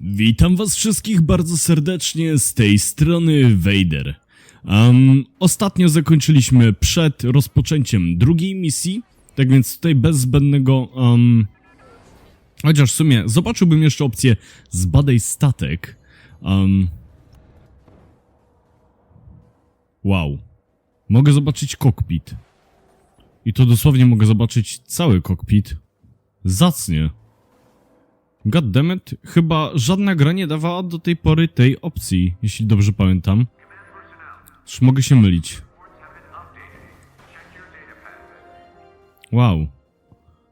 Witam was wszystkich bardzo serdecznie z tej strony Vader. Um, ostatnio zakończyliśmy przed rozpoczęciem drugiej misji, tak więc tutaj bez zbędnego... Um, chociaż w sumie zobaczyłbym jeszcze opcję zbadaj statek. Um, wow. Mogę zobaczyć kokpit. I to dosłownie mogę zobaczyć cały kokpit. Zacnie. Goddammit, chyba żadna gra nie dawała do tej pory tej opcji, jeśli dobrze pamiętam. Już mogę się mylić. Wow.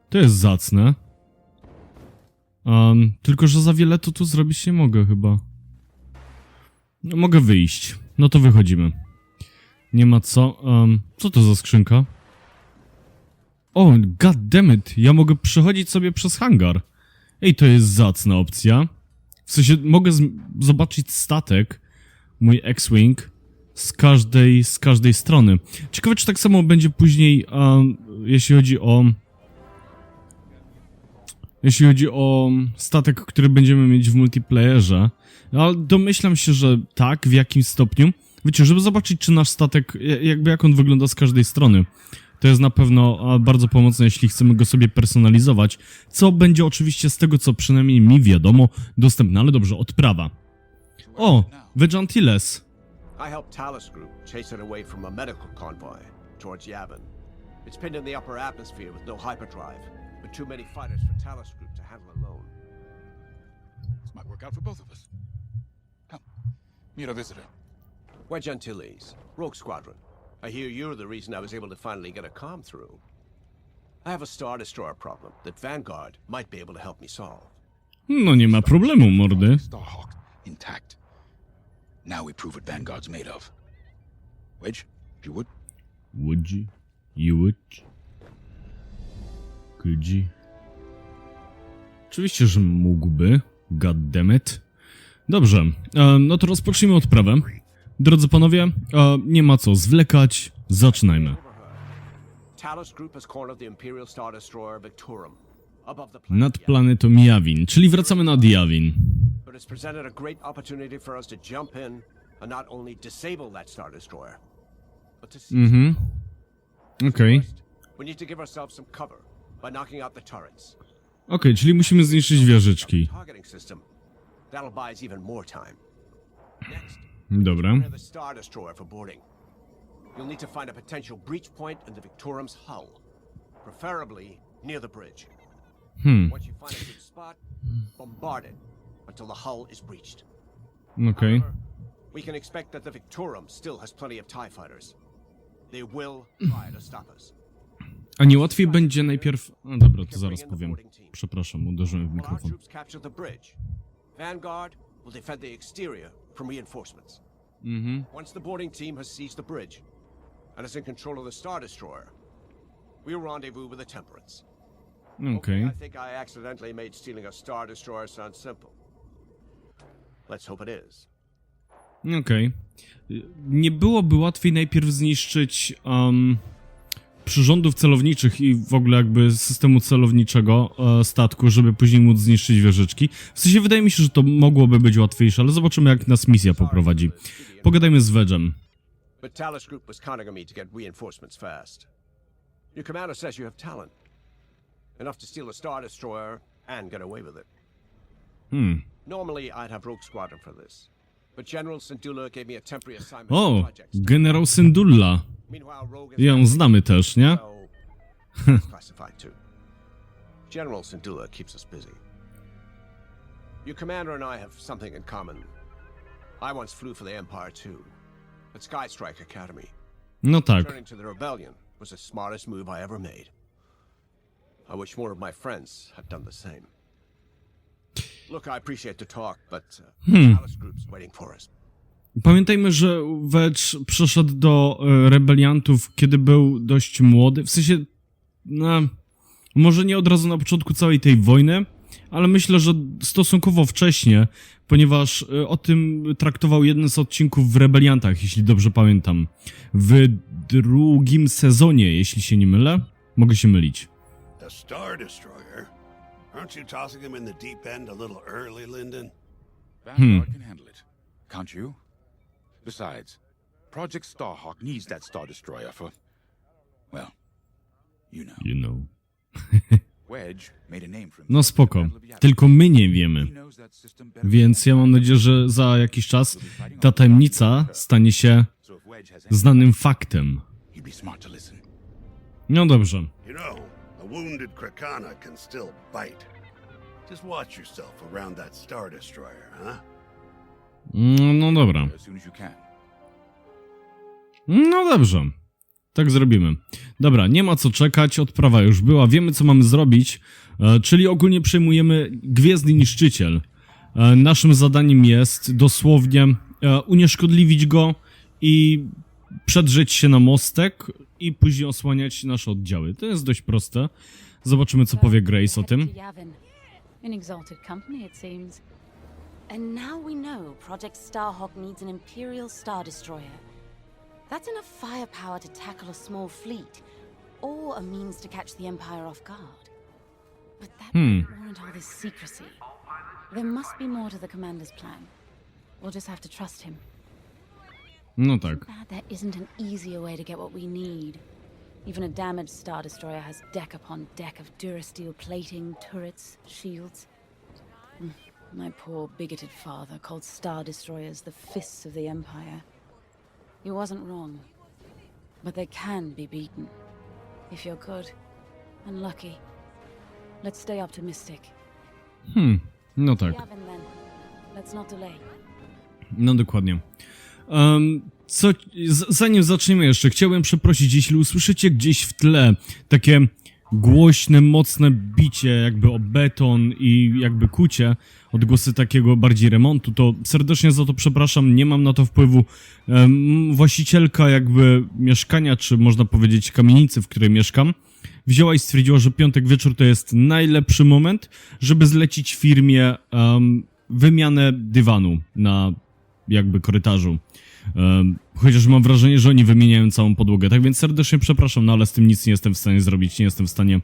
To jest zacne. Um, tylko, że za wiele to tu zrobić nie mogę chyba. No, mogę wyjść. No to wychodzimy. Nie ma co. Um, co to za skrzynka? O, goddammit, ja mogę przechodzić sobie przez hangar. Ej, to jest zacna opcja. W sensie, mogę zobaczyć statek, mój X-Wing, z każdej, z każdej strony. Ciekawe, czy tak samo będzie później, um, jeśli chodzi o... Jeśli chodzi o statek, który będziemy mieć w multiplayerze. Ale domyślam się, że tak, w jakim stopniu. Wiecie, żeby zobaczyć, czy nasz statek, ja- jakby jak on wygląda z każdej strony. To jest na pewno bardzo pomocne, jeśli chcemy go sobie personalizować, co będzie oczywiście z tego, co przynajmniej mi wiadomo, dostępne, ale dobrze, odprawa. O, Vegantiles. I helped Talus Group chase it away from a medical convoy towards Yavin. It's pinned in the upper atmosphere with no hyperdrive, but too many fighters for Talus Group to handle alone. This might work out for both of us. Come, meet our visitor. Wedge Antilles, Rogue Squadron. I hear you're the reason I was able to finally get a comm through. I have a Star Destroyer problem that Vanguard might be able to help me solve. No nie ma problemu, mordy. Starhawk intact. Now we prove what Vanguard's made of. Wedge, if you would. Would you? You would? Could you? Oczywiście, że mógłby. God damn it. Dobrze, e, no to rozpocznijmy odprawę. Drodzy panowie, nie ma co zwlekać, zaczynajmy. Nad planetą Jawin, czyli wracamy nad Jawin. Mhm. Okej. Turrets. Okej, czyli musimy zniszczyć wieżyczki. Targeting system. That'll buy us even more time. Next, Dobra. prepare the Star Destroyer for boarding. You'll need to find a potential breach point in the Victorum's hull, preferably near the bridge. Hmm, Once you find a good spot, bombard it until the hull is breached. However, we can expect that the Victorum still has plenty of TIE fighters. They will try to stop us. A nie łatwiej będzie najpierw... No dobra, to zaraz powiem. Przepraszam, uderzyłem w mikrofon. troops capture the bridge, Vanguard will defend the exterior from reinforcements. Mhm. Once the boarding team has seized the bridge and is in control of the Star Destroyer, we'll rendezvous with the Temperance. Okay. I think I accidentally made stealing a Star Destroyer sound simple. Let's hope it is. Okej. Nie byłoby łatwiej najpierw zniszczyć um, przyrządów celowniczych i w ogóle jakby systemu celowniczego e, statku, żeby później móc zniszczyć wieżyczki. W sensie wydaje mi się, że to mogłoby być łatwiejsze, ale zobaczymy jak nas misja poprowadzi. Pogadajmy z Wedgem. But Talus Group was counting on me to get reinforcements fast. Your commander says you have talent. Enough to steal a Star Destroyer and get away with it. Hmm. Normally, I'd have Rogue Squadron for this. But General Syndulla gave me a temporary assignment O, for projects. generał Syndulla. Ją znamy też, nie? so it's classified too. General Syndulla keeps us busy. Your commander and I have something in common. I once flew for the Empire too, at Sky Strike Academy. No tak. Turning to the rebellion was the smartest move I ever made. I wish more of my friends had done the same. Look, I appreciate the talk, but uh, Alice Group's waiting for us. Pamiętajmy, że Wedge przeszedł do e, rebeliantów, kiedy był dość młody. W sensie, no, może nie od razu na początku całej tej wojny, ale myślę, że stosunkowo wcześnie, ponieważ e, o tym traktował jeden z odcinków w Rebeliantach, jeśli dobrze pamiętam. W drugim sezonie, jeśli się nie mylę. Mogę się mylić. The Star Destroyer? Aren't you tossing him in the deep end a little early, Lyndon? Vanguard can handle it. Can't you? Besides, Project Starhawk needs that Star Destroyer for. Well, you know. You know. Wedge made a name for himself. No spoko. Tylko my nie wiemy. Więc ja mam nadzieję, że za jakiś czas ta tajemnica stanie się znanym faktem. No dobrze. Just watch yourself around that Star Destroyer, huh? No, no dobra. No dobrze. Tak zrobimy. Dobra, nie ma co czekać, odprawa już była, wiemy co mamy zrobić, e, czyli ogólnie przejmujemy Gwiezdny Niszczyciel. E, naszym zadaniem jest dosłownie e, unieszkodliwić go i przedrzeć się na mostek i później osłaniać nasze oddziały. To jest dość proste. Zobaczymy co powie Grace o tym. To Yavin. In exalted company, it seems. And now we know Project Starhawk needs an Imperial Star Destroyer. That's enough firepower to tackle a small fleet, or a means to catch the Empire off guard. But that Hmm. doesn't warrant all this secrecy. There must be more to the commander's plan. We'll just have to trust him. No tak. Bad there isn't an easier way to get what we need. Even a damaged Star Destroyer has deck upon deck of Durasteel plating, turrets, shields. Mm, My poor bigoted father called Star Destroyers the fists of the Empire. He wasn't wrong. But they can be beaten. If you're good and lucky. Let's stay optimistic. Hmm, no tak. No dokładnie. Em, co, zanim zaczniemy jeszcze, chciałbym przeprosić, jeśli usłyszycie gdzieś w tle takie głośne, mocne bicie jakby o beton i jakby kucie, odgłosy takiego bardziej remontu, to serdecznie za to przepraszam, nie mam na to wpływu. Właścicielka jakby mieszkania, czy można powiedzieć kamienicy, w której mieszkam, wzięła i stwierdziła, że piątek wieczór to jest najlepszy moment, żeby zlecić firmie em, wymianę dywanu na jakby korytarzu. Chociaż mam wrażenie, że oni wymieniają całą podłogę. Tak więc serdecznie przepraszam, no ale z tym nic nie jestem w stanie zrobić, nie jestem w stanie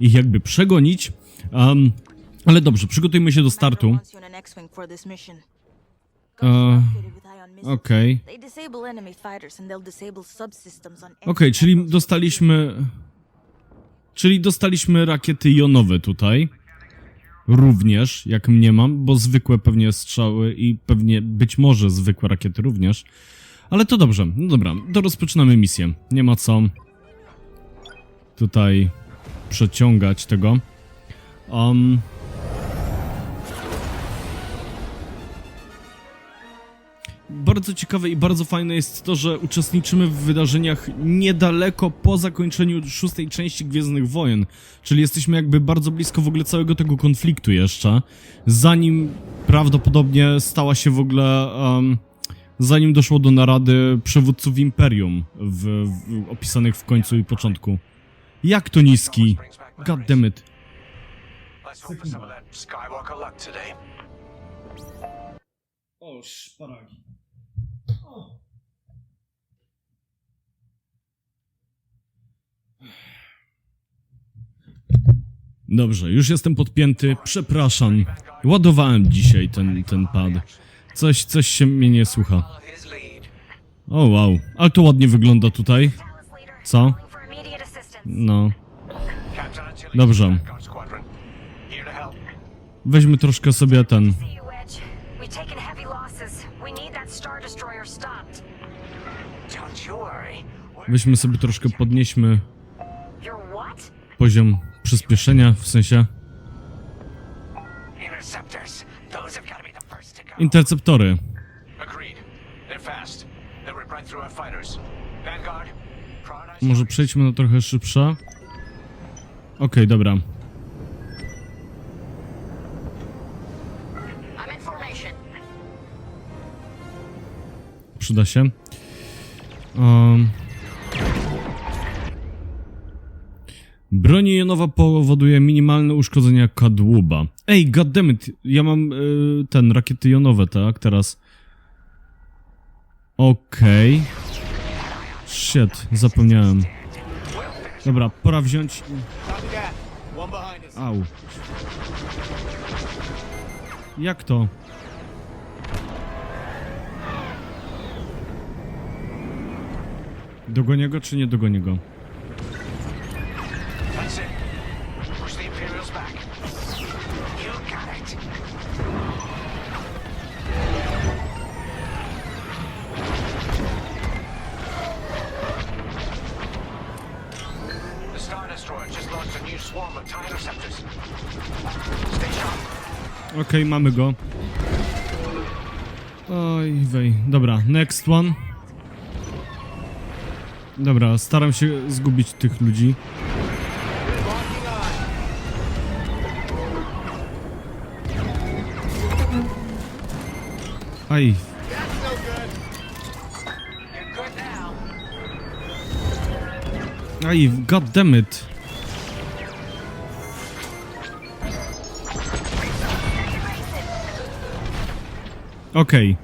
ich jakby przegonić. Em, ale dobrze, przygotujmy się do startu. missiles. Okej. Okej, any czyli dostaliśmy... Czyli dostaliśmy rakiety jonowe tutaj. Również, jak mnie mam, bo zwykłe pewnie strzały i pewnie być może zwykłe rakiety również. Ale to dobrze, no dobra, to rozpoczynamy misję. Nie ma co tutaj przeciągać tego. Um, Bardzo ciekawe i bardzo fajne jest to, że uczestniczymy w wydarzeniach niedaleko po zakończeniu szóstej części Gwiezdnych Wojen. Czyli jesteśmy jakby bardzo blisko w ogóle całego tego konfliktu jeszcze. Zanim prawdopodobnie stała się w ogóle... Um, zanim doszło do narady przywódców Imperium w, w, opisanych w końcu i początku. Jak to niski? God damn it. Let's hope for some of that Skywalker luck today. O, szparagi. Dobrze, już jestem podpięty, przepraszam. Ładowałem dzisiaj ten, ten pad. Coś, coś się mnie nie słucha. O wow, ale to ładnie wygląda tutaj. Co? No, Dobrze. Weźmy troszkę sobie ten... Weźmy sobie troszkę, podnieśmy? Poziom przyspieszenia, w sensie... Interceptory. Może przejdźmy na trochę szybsze. Okej, dobra. In formation. Przyda się. Um. Broń jonowa powoduje minimalne uszkodzenia kadłuba. Ej, goddammit, ja mam e, ten, rakiety jonowe, tak, teraz. Okej. Okay. Shit, zapomniałem. Dobra, pora wziąć... Au. Jak to? Dogonię go czy nie dogonię go? Okej, mamy go. Oj, wej. Dobra, next one. Dobra, staram się zgubić tych ludzi. Aj. Aj, god Okej.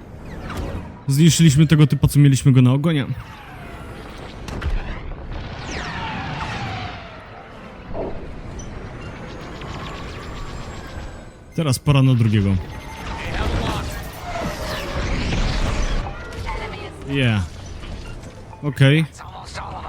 Zniszczyliśmy tego typa, co mieliśmy go na ogonie. Teraz pora na drugiego. Yeah. Okej. It's almost all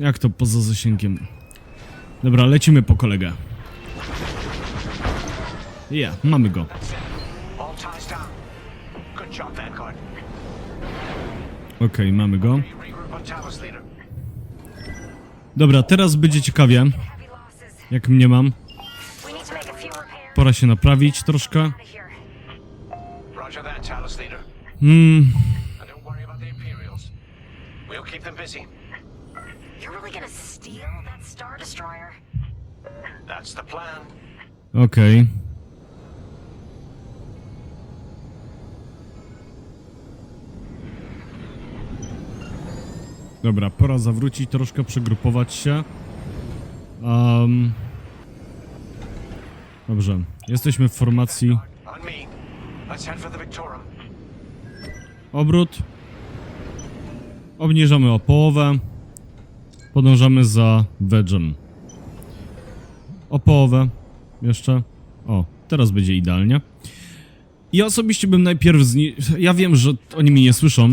Jak to poza zasięgiem? Dobra, lecimy po kolegę. Ja, mamy go. Okej, mamy go. Dobra, teraz będzie ciekawie, jak mnie mam. Pora się naprawić troszkę. Hmm, That's the plan. okej. Dobra, pora zawrócić, troszkę przegrupować się. Um, dobrze, jesteśmy w formacji On me. Let's head for the Victorum. obrót. Obniżamy o połowę. Podążamy za wedżem. O połowę. Jeszcze. O, teraz będzie idealnie. Ja osobiście bym najpierw zni... Ja wiem, że oni mnie nie słyszą.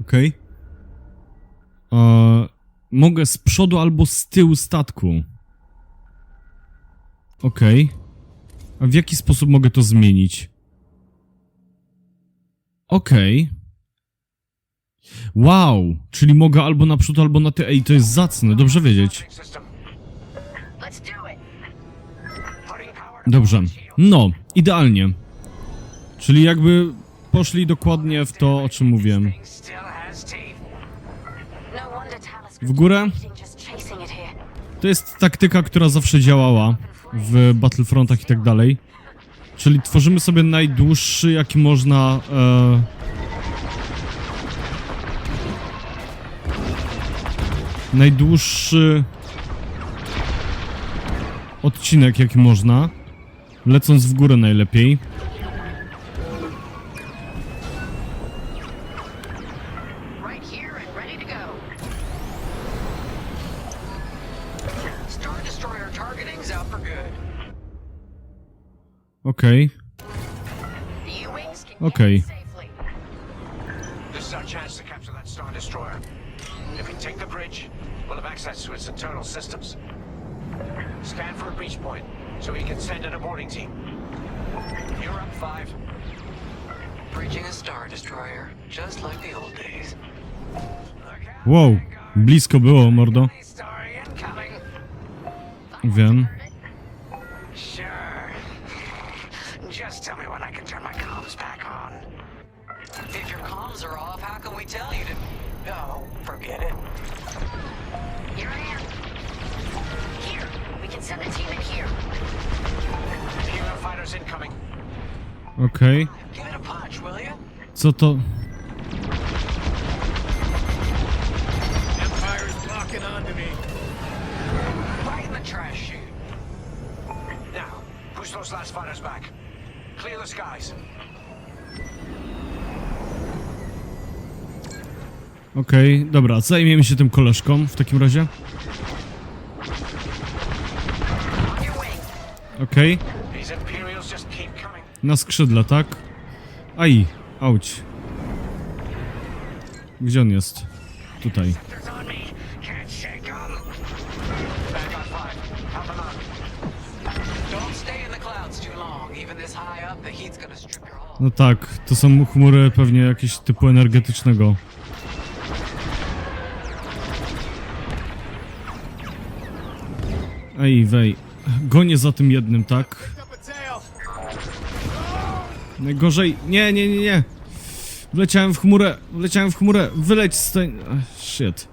Okej. E, Mogę z przodu albo z tyłu statku. Okej. A w jaki sposób mogę to zmienić? Okej. Wow, czyli mogę albo naprzód, albo na ty. Ej, to jest zacne, dobrze wiedzieć. Dobrze. No, idealnie. Czyli jakby poszli dokładnie w to, o czym mówiłem. No W górę? To jest taktyka, która zawsze działała w Battlefrontach i tak dalej. Czyli tworzymy sobie najdłuższy, jaki można. E... Najdłuższy odcinek, jaki można. Lecąc w górę najlepiej. Right here and ready access to its internal systems. Scan for a breach point, so we can send in a boarding team. You're up five. Bridging a Star Destroyer, just like the old days. Look out, Wow, Vanguard. blisko było, mordo. Story incoming. Wiem. Sure. Just tell me when I can turn my comms back on. If your comms are off, how can we tell you to... No, forget it. Here I am. Here. We can send a team in here. Hero fighters incoming. Okej. Give it a punch, will you? Co to? Empire's locking onto me. Right in the trash chute. Now, push those last fighters back. Clear the skies. Okej, dobra, zajmiemy się tym koleżką w takim razie. Okej, coming. na skrzydle, tak? Aj, auć. Gdzie on jest? Tutaj. There's on me. Can't shake 'em. Vanguard 5, help them out. Don't stay in the clouds too long. Even this high up, the heat's gonna strip your hull. No tak, to są chmury pewnie jakieś typu energetycznego. Ej, wej. Gonię za tym jednym, tak? Najgorzej. Nie, nie, nie, nie. Wleciałem w chmurę, wleciałem w chmurę. Wyleć z tej... Shit.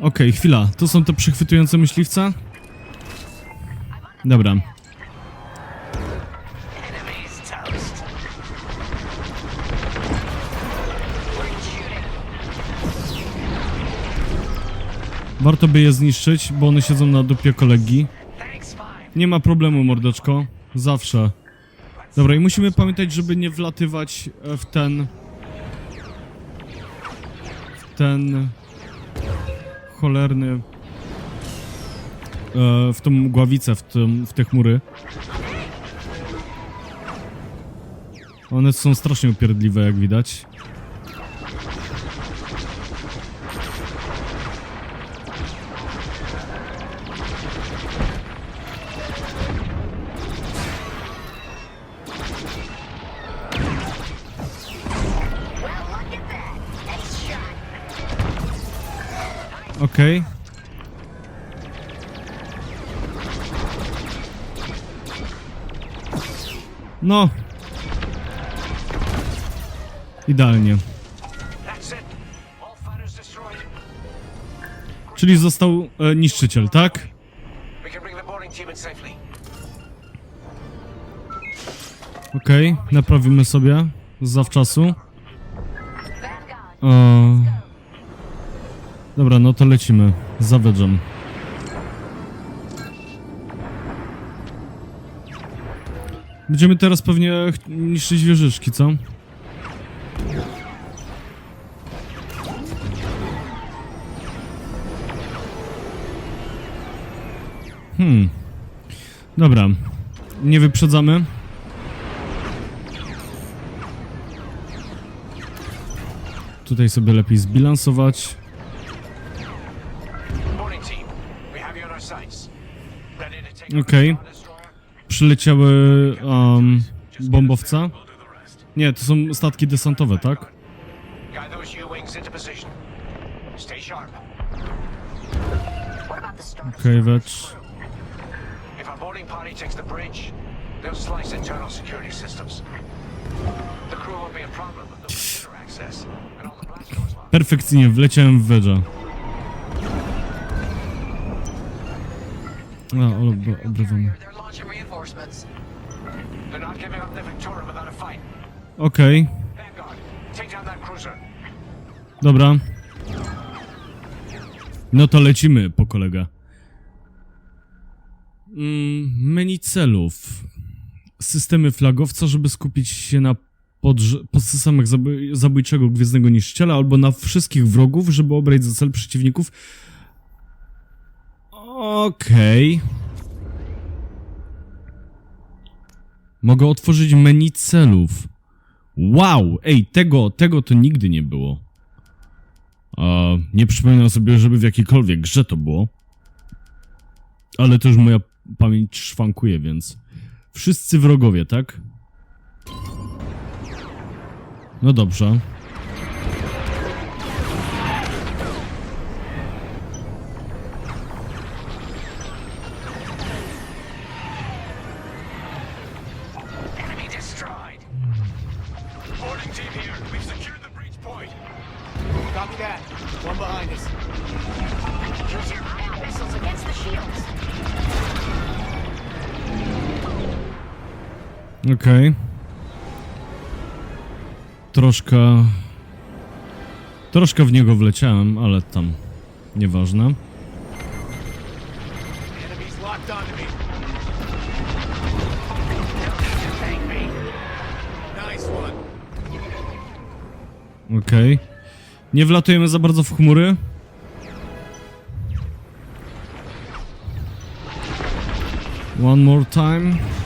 Okej, chwila. To są te przechwytujące myśliwce? Dobra. Warto by je zniszczyć, bo one siedzą na dupie kolegi. Nie ma problemu, mordeczko. Zawsze. Dobra, i musimy pamiętać, żeby nie wlatywać e, w ten... W ten... Cholerny... E, w tą mgławicę, w, tym, w te chmury. One są strasznie upierdliwe, jak widać. No. Idealnie. Czyli został e, niszczyciel, tak? Okej, naprawimy sobie zawczasu. Vanguard. E, dobra, no to lecimy. Za. Będziemy teraz pewnie niszczyć wieżyczki, co? Hmm. Dobra. Nie wyprzedzamy. Tutaj sobie lepiej zbilansować. Okej. Destroyer? Przyleciały um, bombowca. Nie, to są statki desantowe, tak? Okej, wecz. If our boarding party takes the Okej, dobra. No to lecimy po kolega. Mm, menu celów. Systemy flagowca, żeby skupić się na podsystemach zabój- zabójczego gwiezdnego niszczyciela albo na wszystkich wrogów, żeby obrać za cel przeciwników. Okej. Mogę otworzyć menu celów. Wow! Ej, tego, tego to nigdy nie było. Nie przypominam sobie, żeby w jakiejkolwiek grze to było. Ale to już moja pamięć szwankuje, więc... Wszyscy wrogowie, tak? No dobrze. Okej. Troszkę... Troszkę w niego wleciałem, ale tam... Nieważne. Okej. Nie wlatujemy za bardzo w chmury. One more time.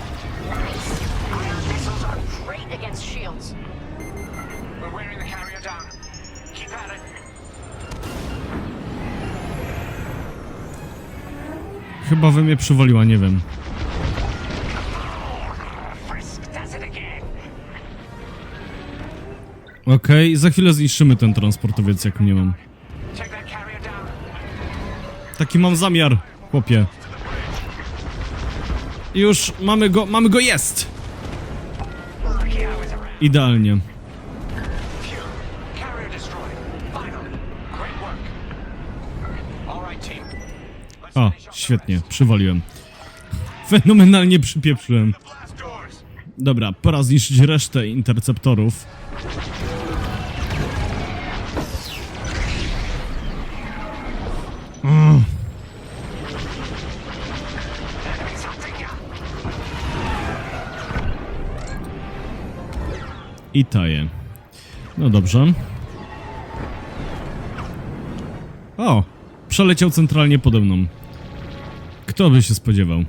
Chyba we mnie przywaliła, nie wiem. Okej, za chwilę zniszczymy ten transportowiec, jak nie mam. Taki mam zamiar, chłopie. Już mamy go, mamy go, jest! Idealnie. Świetnie, przywaliłem. Fenomenalnie przypieprzyłem. Dobra, pora zniszczyć resztę interceptorów. I taje. No dobrze. O! Przeleciał centralnie pode mną. Kto by się spodziewał?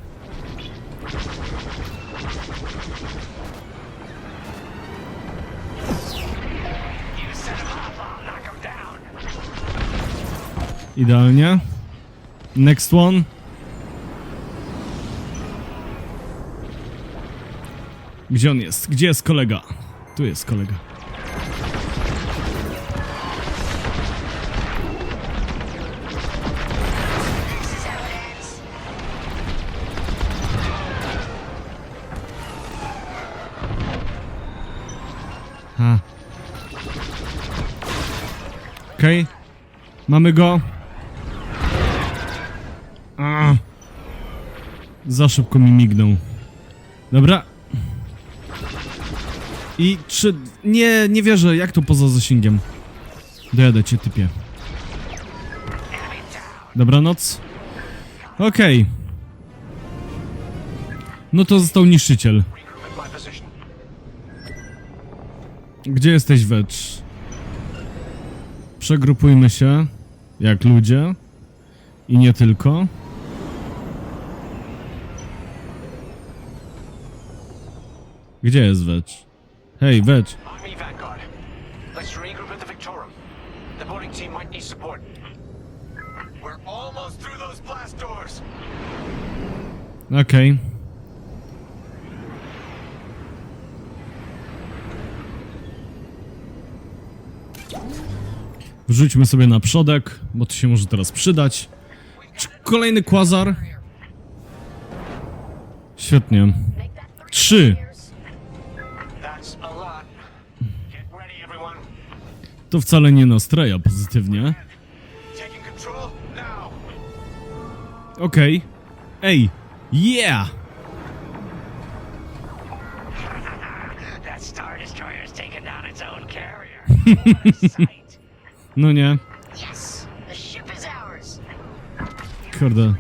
Idealnie. Next one. Gdzie on jest? Gdzie jest kolega? Tu jest kolega. Mamy go. Za szybko mi mignął. Dobra. I czy... Nie, nie wierzę. Jak to poza zasięgiem? Dojadę cię, typie. Dobranoc. Okej. No to został niszczyciel. Gdzie jesteś, Wedge? Przegrupujmy się, jak ludzie. I nie tylko. Gdzie jest Wedge? Hej, Wedge. On me, Vanguard. Let's regroup at the Victorum. The boarding team might need support. We're almost through those blast doors. Okej. Wrzućmy sobie na przodek, bo to się może teraz przydać. Kolejny kwazar? Świetnie. Trzy. To wcale nie nastraja pozytywnie. Okej. Ej. Yeah! That Star Destroyer's taken down its own carrier. No nie. Kurde.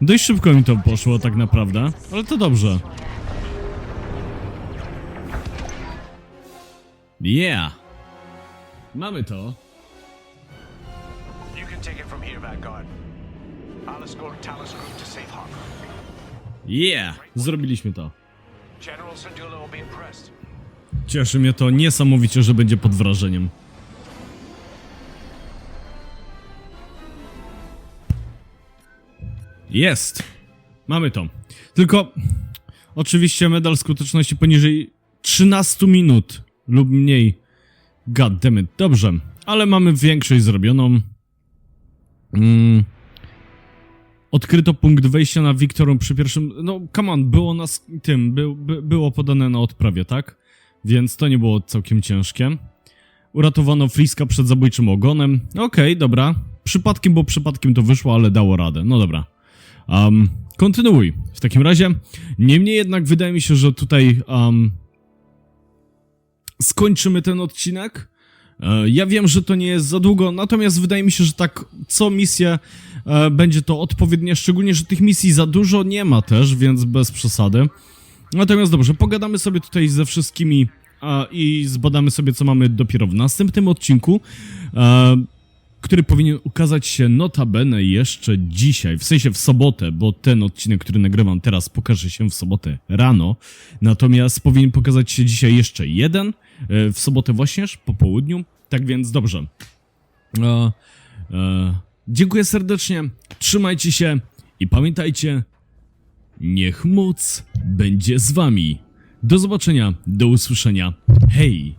Dość szybko mi to poszło tak naprawdę, ale to dobrze. Yeah! Mamy to. Yeah! Zrobiliśmy to. Cieszy mnie to niesamowicie, że będzie pod wrażeniem. Jest! Mamy to. Tylko oczywiście medal skuteczności poniżej 13 minut lub mniej. God damn it. Dobrze, ale mamy większość zrobioną. Mm. Odkryto punkt wejścia na Wiktorum przy pierwszym... No, come on, było na s- tym, by, by, było podane na odprawie, tak? Więc to nie było całkiem ciężkie. Uratowano Friska przed zabójczym ogonem. Okej, dobra. Przypadkiem, bo przypadkiem to wyszło, ale dało radę. No dobra. Um, kontynuuj. W takim razie. Niemniej jednak wydaje mi się, że tutaj um, skończymy ten odcinek. E, Ja wiem, że to nie jest za długo, natomiast wydaje mi się, że tak co misję e, będzie to odpowiednie, szczególnie, że tych misji za dużo nie ma też, więc bez przesady. Natomiast dobrze, pogadamy sobie tutaj ze wszystkimi a, i zbadamy sobie, co mamy dopiero w następnym odcinku, e, który powinien ukazać się notabene jeszcze dzisiaj, w sensie w sobotę, bo ten odcinek, który nagrywam teraz, pokaże się w sobotę rano. Natomiast powinien pokazać się dzisiaj jeszcze jeden, e, w sobotę właścież, po południu. Tak więc dobrze. E, e, dziękuję serdecznie, trzymajcie się i pamiętajcie, niech moc będzie z wami. Do zobaczenia, do usłyszenia. Hej!